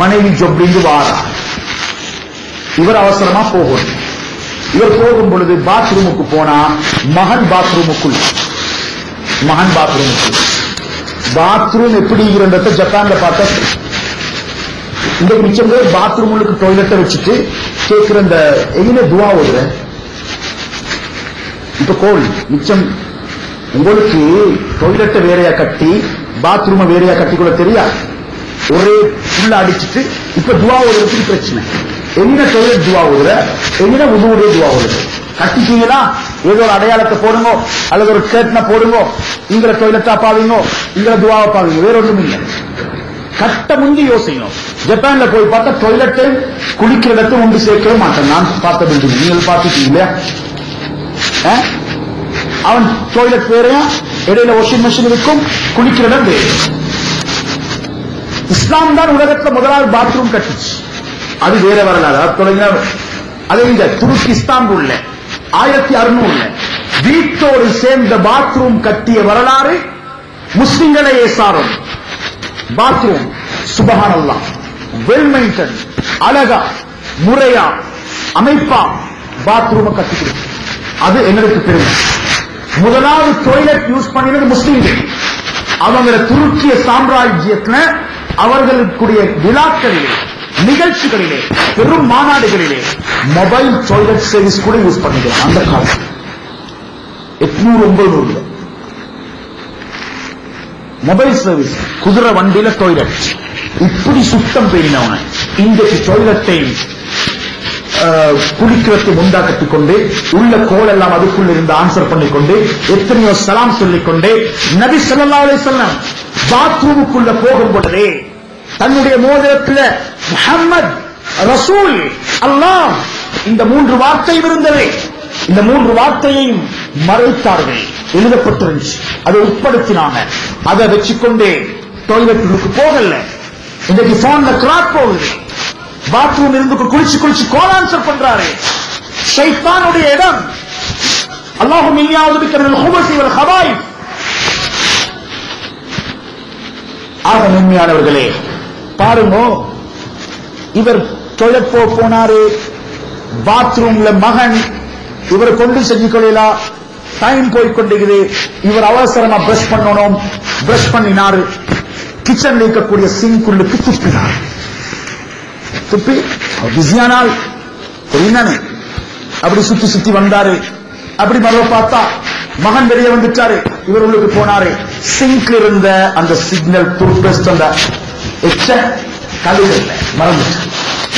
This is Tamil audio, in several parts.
மனைவி ஜொப்லிந்து வாரா. இவர் அவசரமா போகணும் இவர் போகும் பொழுது பாத்ரூமுக்கு போனா மகன் பாத்ரூமுக்குள். மகன் பாத்ரூமுக்குள். பாத்ரூம் எப்படி இருக்கிறத ஜப்பான்ல பார்த்தா இந்த மிச்சம் பேர் பாத்ரூம் உள்ளுக்கு டொய்லெட்டை வச்சுட்டு கேட்கிற இந்த எங்க துவா ஓடுற இப்ப கோல் மிச்சம் உங்களுக்கு டொய்லெட்டை வேறையா கட்டி பாத்ரூமை வேறையா கட்டி கூட தெரியா? ஒரே உள்ள அடிச்சுட்டு இப்ப துவா ஓடுறதுக்கு பிரச்சனை. என்ன தொழில் துவா ஓடுற? என்ன உதவுடைய துவா ஓடுற கட்டிட்டீங்களா? ஏதோ ஒரு அடையாளத்தை போடுங்க அல்லது ஒரு கேட்ன போடுங்க இங்கிற தொழிலத்தா பாவீங்க இங்கிற துவாவை பாவீங்க வேற ஒண்ணும் இல்லை. கட்ட முந்தி யோசிக்கணும். ஜப்பான்ல போய் பார்த்தா டொய்லெட்டை குளிக்கிற இடத்தை ஒன்று சேர்க்கவே மாட்டேன். நான் பார்த்த பில்டிங் நீங்கள் பார்த்துட்டீங்க அவன் டொய்லெட் வேறையும் இடையில வாஷிங் மிஷின் இருக்கும் குளிக்கிற இடம் வேறு. இஸ்லாம் தான் உலகத்துல முதலாவது பாத்ரூம் கட்டுச்சு. அது வேற வரலாறு. அது அது இந்த துருக்கி இஸ்தான்புல்ல ஆயிரத்தி அறுநூறுல வீட்டோடு சேர்ந்த பாத்ரூம் கட்டிய வரலாறு முஸ்லிம்களையே சாரும் பாத்ரூம் சுபஹானல்லா. வெல் மெயின்டன் அழகா முறையா அமைப்பா பாத்ரூம் கட்டிக்கிறது அது எங்களுக்கு பெருமை. முதலாவது டொய்லெட் யூஸ் பண்ணினது முஸ்லீம்கள். அவங்கள துருக்கிய சாம்ராஜ்யத்துல அவர்களுக்குரிய விழாக்களிலே நிகழ்ச்சிகளிலே பெரும் மாநாடுகளிலே மொபைல் டாய்லெட் சர்வீஸ் கூட யூஸ் பண்ணிக்கலாம் அந்த காலம் எட்நூறு ஒன்பது மொபைல் சர்வீஸ் குதிரை வண்டியில டாய்லெட் இப்படி சுத்தம் பெய்யினவன இன்றைக்கு டாய்லெட்டை அஹ், குளிக்கிறதுக்கு உண்டாக்கத்துக் கொண்டு உள்ள கோல் எல்லாம் அதுக்குள்ள இருந்து ஆன்சர் பண்ணிக்கொண்டு எத்தனையோ சலாம் சொல்லிக்கொண்டு நபி ஸல்லல்லாஹு அலைஹி பாத்ரூமுக்குள்ள போகும் பொழுதே தன்னுடைய மோதிரத்தில் முஹம்மத் ரசூல் அல்லாஹ் இந்த மூன்று வார்த்தை இருந்தது. இந்த மூன்று வார்த்தையையும் மறைத்தார்கள். எழுதப்பட்டிருந்துச்சு. அதை உட்படுத்தினாங்க. அதை வச்சுக்கொண்டே டாய்லெட்டுக்கு போகல. இன்னைக்கு போன்ல கிராக் போகுது. பாத்ரூம் இருந்து குளிச்சு குளிச்சு கோல் ஆன்சர் பண்றாரு. ஷைத்தானுடைய இடம். அல்லாஹும் இனியாவது இருக்கிறது ஹவாய் வல் ஹபாய் ஆக உண்மையானவர்களே பாருங்க இவர் தொழப்போ போனாரு பாத்ரூம்ல மகன் இவர் கொண்டு செஞ்சு கொள்ளலாம் டைம் போய் கொண்டிருக்குது இவர் அவசரமா பிரஷ் பண்ணணும் பிரஷ் பண்ணினாரு கிச்சன்ல இருக்கக்கூடிய சிங்குள்ளுக்கு துப்பினார். துப்பி பிஸியானால் என்னன்னு அப்படி சுத்தி சுத்தி வந்தாரு. அப்படி மறுவ பார்த்தா மகன் வெளியே வந்துட்டாரு. இவர் உள்ளுக்கு போனாரு. சிங்க்ல இருந்த அந்த சிக்னல் டூத் அந்த எச்ச கழுவு மறந்து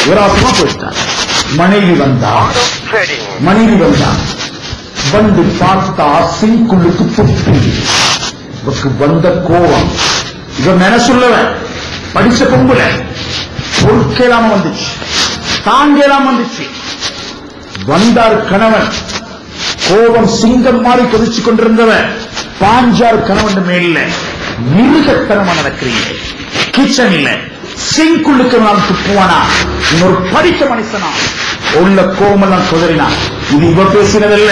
இவராசமா போயிட்டார். மனைவி வந்தா. மனைவி வந்தா. வந்து பார்த்தா சிங்குள்ளுக்கு துப்பி இவருக்கு வந்த கோபம். இவன் நினைச்சுள்ளவன் படிச்ச பொம்புல. பொறுக்கேலாம வந்துச்சு. தாங்கேலாம வந்துச்சு. வந்தார் கணவன். கோபம் சிங்கம் மாதிரி கொதிச்சு கொண்டிருந்தவன். பாஞ்சார் கணவன் மேல மிருகத்தனமா நடக்கிறீங்க. கிச்சன்ல சிங்குள்ளுக்கு நான் துப்புவானா? இன்னொரு படித்த மனுஷனா? உள்ள கோமெல்லாம் குதறினா. இது இவ பேசினதல்ல.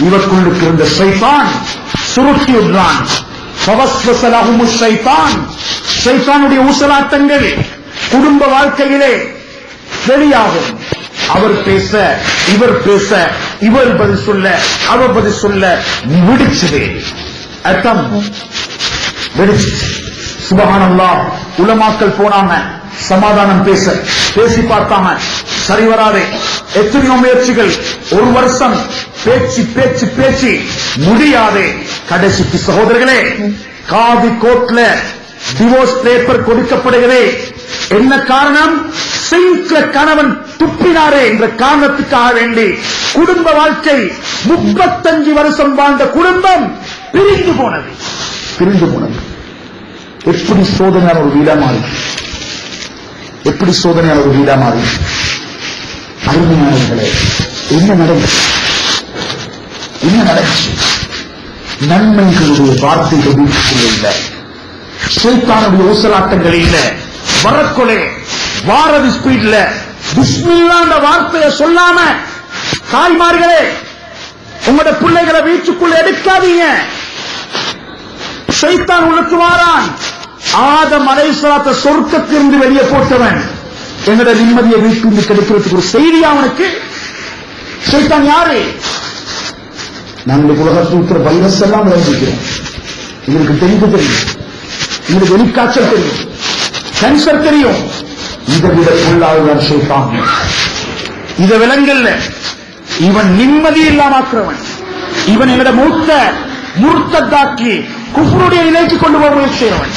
இவக்குள்ளுக்கு இருந்த சைத்தான் சுருட்டி விடுறான். பவஸ்வசலகுமு சைத்தான். சைத்தானுடைய ஊசலாட்டங்கள் குடும்ப வாழ்க்கையிலே வெளியாகும். அவர் பேச இவர் பேச இவர் பதில் சொல்ல அவர் பதில் சொல்ல விடிச்சது. அர்த்தம்? வெடிச்சிச்சு சுபகானல்லா உலமாக்கள் போனாங்க சமாதானம் பேச பேசி பார்த்தாங்க சரி வராதே. எத்தனையோ முயற்சிகள் ஒரு வருஷம் பேச்சு பேச்சு பேச்சு முடியாதே. கடைசிக்கு சகோதரர்களே காதி கோர்ட்ல டிவோர்ஸ் பேப்பர் கொடுக்கப்படுகிறதே. என்ன காரணம்? சிங்க்ல கணவன் துப்பினாரே என்ற காரணத்துக்காக வேண்டி குடும்ப வாழ்க்கை முப்பத்தஞ்சு வருஷம் வாழ்ந்த குடும்பம் பிரிந்து போனது. பிரிந்து போனது. எப்படி சோதனையான ஒரு வீடா மாறி? எப்படி சோதனையான ஒரு வீடா மாறி? அருமையானவர்களே என்ன நடந்துச்சு என்ன நடந்துச்சு? நன்மைகளுடைய வார்த்தைகள் வீட்டுக்குள்ள இல்ல. ஷைத்தானுடைய ஊசலாட்டங்கள் இல்லை. வரக்கொலை வாரதி ஸ்பீட்ல. பிஸ்மில்லான்ற வார்த்தையை சொல்லாம தாய்மார்களே உங்களோட பிள்ளைகளை வீட்டுக்குள்ள எடுக்காதீங்க. சைத்தான் உனக்கு வாரான். ஆதம் அலைசலாத்த சொர்க்கத்திலிருந்து வெளியே போட்டவன். எங்கட நிம்மதியை வீட்டு கிடைக்கிறதுக்கு ஒரு செய்தி அவனுக்கு சைத்தான் யாரு? நாங்களுக்கு உலகத்தில் இருக்கிற வைரஸ் எல்லாம் விளைஞ்சிக்கிறோம் இதற்கு தெரிந்து தெரியும். இதற்கு வெளிக்காய்ச்சல் தெரியும். கேன்சர் தெரியும். இதை விட பொல்லாதுதான் சைத்தான் இத விலங்கல்ல இவன் நிம்மதி இல்லாமாக்குறவன். இவன் என்னோட மூத்த மூர்த்தத்தாக்கி குஃபருடைய நிலைக்கு கொண்டு போக முயற்சி செய்யவன்